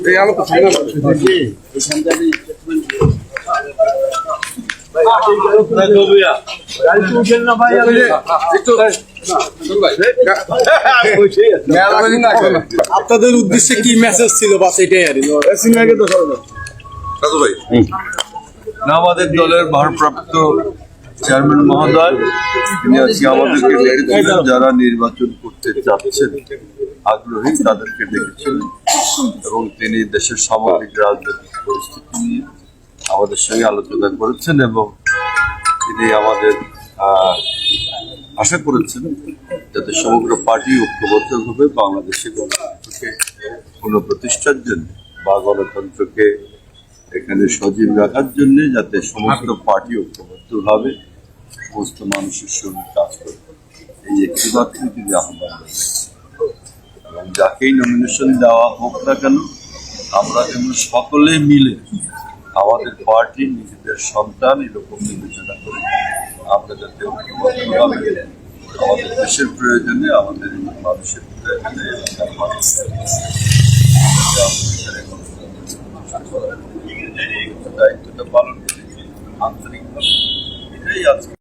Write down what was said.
এই আলো তো আপনাদের উদ্দেশ্যে কি মেসেজ ছিল বাস এটাই আর দাদু ভাই আমাদের দলের ভারপ্রাপ্ত চেয়ারম্যান মহোদয় তিনি আজকে আমাদেরকে যারা নির্বাচন করতে চাচ্ছেন আগ্রহী তাদেরকে ডেকেছিলেন এবং তিনি দেশের সামগ্রিক রাজনৈতিক পরিস্থিতি নিয়ে আমাদের সঙ্গে আলোচনা করেছেন এবং তিনি আমাদের আশা করেছেন যাতে সমগ্র পার্টি ঐক্যবদ্ধভাবে বাংলাদেশের গণতন্ত্রকে পুনঃপ্রতিষ্ঠার জন্য বা গণতন্ত্রকে এখানে সজীব রাখার জন্য যাতে সমস্ত পার্টি ঐক্যবদ্ধভাবে সমস্ত মানুষের সঙ্গে কাজ করে এই একটি মাত্রই তিনি আহ্বান যাকেই নমিনেশন দেওয়া হোক না কেন, আমরা যেন সকলে মিলে আমাদের পার্টি নিজেদের সন্তান এরকম বিবেচনা করে আমরা যাতে আমাদের দেশের প্রয়োজনে আমাদের মানুষের প্রয়োজনে দায়িত্বটা পালন করেছি আন্তরিকভাবে এটাই আজকে